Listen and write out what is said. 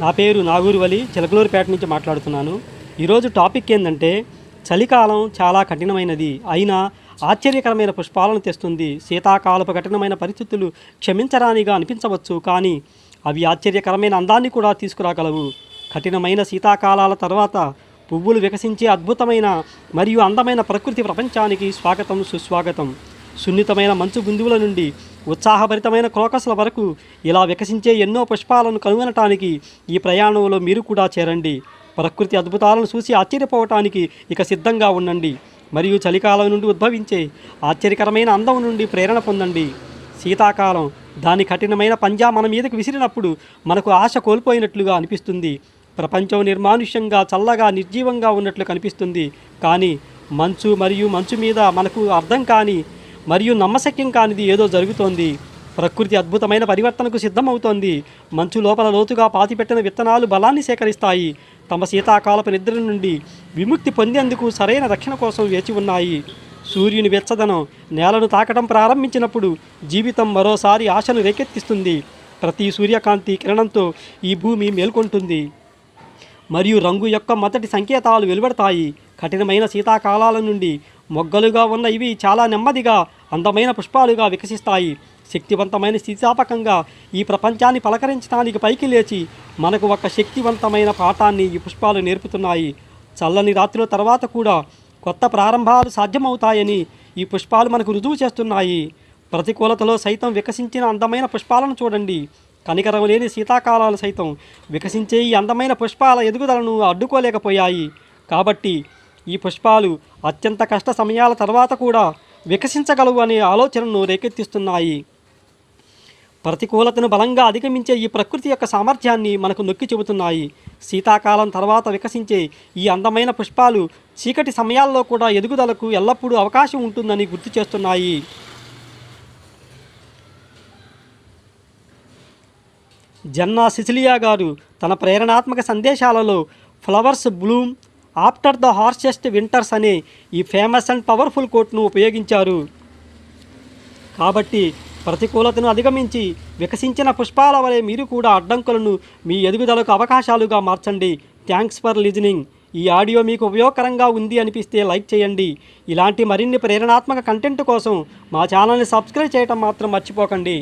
నా పేరు నాగూరువలి చిలకలూరుపేట నుంచి మాట్లాడుతున్నాను. ఈరోజు టాపిక్ ఏంటంటే చలికాలం చాలా కఠినమైనది. అయినా ఆశ్చర్యకరమైన పుష్పాలను తెస్తుంది. శీతాకాలపు కఠినమైన పరిస్థితులు క్షమించరానిగా అనిపించవచ్చు కానీ అవి ఆశ్చర్యకరమైన అందాన్ని కూడా తీసుకురాగలవు. కఠినమైన శీతాకాలాల తర్వాత పువ్వులు వికసించే అద్భుతమైన మరియు అందమైన ప్రకృతి ప్రపంచానికి స్వాగతం సుస్వాగతం. సున్నితమైన మంచు బిందువుల నుండి ఉత్సాహభరితమైన క్రోకస్ల వరకు ఇలా వికసించే ఎన్నో పుష్పాలను కనుగొనటానికి ఈ ప్రయాణంలో మీరు కూడా చేరండి. ప్రకృతి అద్భుతాలను చూసి ఆశ్చర్యపోవటానికి ఇక సిద్ధంగా ఉండండి. మరియు చలికాలం నుండి ఉద్భవించే ఆశ్చర్యకరమైన అందం నుండి ప్రేరణ పొందండి. శీతాకాలం దాని కఠినమైన పంజా మన మీదకు విసిరినప్పుడు మనకు ఆశ కోల్పోయినట్లుగా అనిపిస్తుంది. ప్రపంచం నిర్మానుష్యంగా చల్లగా నిర్జీవంగా ఉన్నట్లు కనిపిస్తుంది. కానీ మంచు మరియు మంచు మీద మనకు అర్థం కాని మరియు నమ్మశక్యం కానిది ఏదో జరుగుతోంది. ప్రకృతి అద్భుతమైన పరివర్తనకు సిద్ధమవుతోంది. మంచు లోపల లోతుగా పాతిపెట్టిన విత్తనాలు బలాన్ని సేకరిస్తాయి. తమ శీతాకాలపు నిద్ర నుండి విముక్తి పొందేందుకు సరైన రక్షణ కోసం వేచి ఉన్నాయి. సూర్యుని వెచ్చదనం నేలను తాకడం ప్రారంభించినప్పుడు జీవితం మరోసారి ఆశను రేకెత్తిస్తుంది. ప్రతి సూర్యకాంతి కిరణంతో ఈ భూమి మేల్కొంటుంది. మరియు రంగు యొక్క మొదటి సంకేతాలు వెలువడతాయి. కఠినమైన శీతాకాలాల నుండి మొగ్గలుగా ఉన్న ఇవి చాలా నెమ్మదిగా అందమైన పుష్పాలుగా వికసిస్తాయి. శక్తివంతమైన స్థితిస్థాపకంగా ఈ ప్రపంచాన్ని పలకరించడానికి పైకి లేచి మనకు ఒక శక్తివంతమైన పాఠాన్ని ఈ పుష్పాలు నేర్పుతున్నాయి. చల్లని రాత్రుల తర్వాత కూడా కొత్త ప్రారంభాలు సాధ్యమవుతాయని ఈ పుష్పాలు మనకు రుజువు చేస్తున్నాయి. ప్రతికూలతలో సైతం వికసించిన అందమైన పుష్పాలను చూడండి. కనికరం లేని శీతాకాలాలు సైతం వికసించే ఈ అందమైన పుష్పాల ఎదుగుదలను అడ్డుకోలేకపోయాయి. కాబట్టి ఈ పుష్పాలు అత్యంత కష్ట సమయాల తర్వాత కూడా వికసించగలవు అనే ఆలోచనను రేకెత్తిస్తున్నాయి. ప్రతికూలతను బలంగా అధిగమించే ఈ ప్రకృతి యొక్క సామర్థ్యాన్ని మనకు నొక్కి చెబుతున్నాయి. శీతాకాలం తర్వాత వికసించే ఈ అందమైన పుష్పాలు చీకటి సమయాల్లో కూడా ఎదుగుదలకు ఎల్లప్పుడూ అవకాశం ఉంటుందని గుర్తు చేస్తున్నాయి. జన్నా సిసిలియా గారు తన ప్రేరణాత్మక సందేశాలలో flowers bloom after the harshest winters అనే ఈ ఫేమస్ అండ్ పవర్ఫుల్ కోట్ను ఉపయోగించారు. కాబట్టి ప్రతికూలతను అధిగమించి వికసించిన పుష్పాల వలె మీరు కూడా అడ్డంకులను మీ ఎదుగుదలకు అవకాశాలుగా మార్చండి. Thanks for listening. ఈ ఆడియో మీకు ఉపయోగకరంగా ఉంది అనిపిస్తే లైక్ చేయండి. ఇలాంటి మరిన్ని ప్రేరణాత్మక కంటెంట్ కోసం మా ఛానల్ని సబ్స్క్రైబ్ చేయటం మాత్రం మర్చిపోకండి.